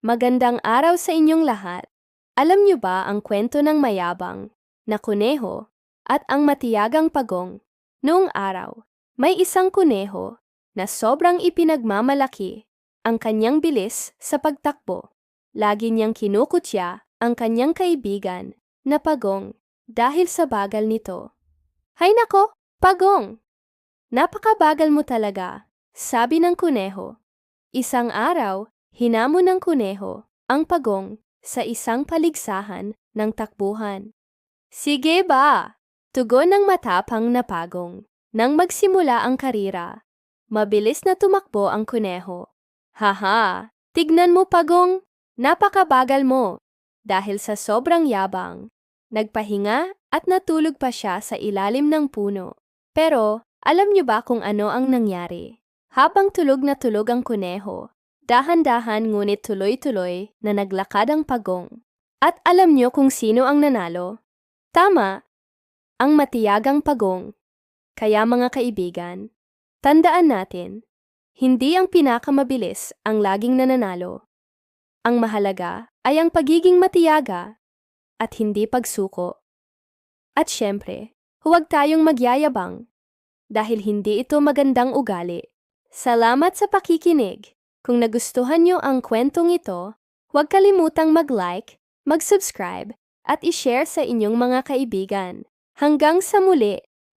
Magandang araw sa inyong lahat. Alam niyo ba ang kwento ng mayabang, na kuneho, at ang matiyagang pagong? Noong araw, may isang kuneho na sobrang ipinagmamalaki ang kanyang bilis sa pagtakbo. Lagi niyang kinukutya ang kanyang kaibigan na pagong dahil sa bagal nito. Hay nako, pagong! Napakabagal mo talaga, sabi ng kuneho. Isang araw, hinamon ng kuneho ang pagong sa isang paligsahan ng takbuhan. Sige ba? Tugon ng matapang na pagong. Nang magsimula ang karira, mabilis na tumakbo ang kuneho. Haha, tignan mo pagong, napakabagal mo. Dahil sa sobrang yabang, nagpahinga at natulog pa siya sa ilalim ng puno. Pero, alam niyo ba kung ano ang nangyari? Habang tulog na tulog ang kuneho, dahan-dahan ngunit tuloy-tuloy na naglakad ang pagong. At alam niyo kung sino ang nanalo? Tama, ang matiyagang pagong. Kaya mga kaibigan, tandaan natin, hindi ang pinakamabilis ang laging nananalo. Ang mahalaga ay ang pagiging matiyaga at hindi pagsuko. At syempre, huwag tayong magyayabang dahil hindi ito magandang ugali. Salamat sa pakikinig. Kung nagustuhan nyo ang kwentong ito, huwag kalimutang mag-like, mag-subscribe, at i-share sa inyong mga kaibigan. Hanggang sa muli!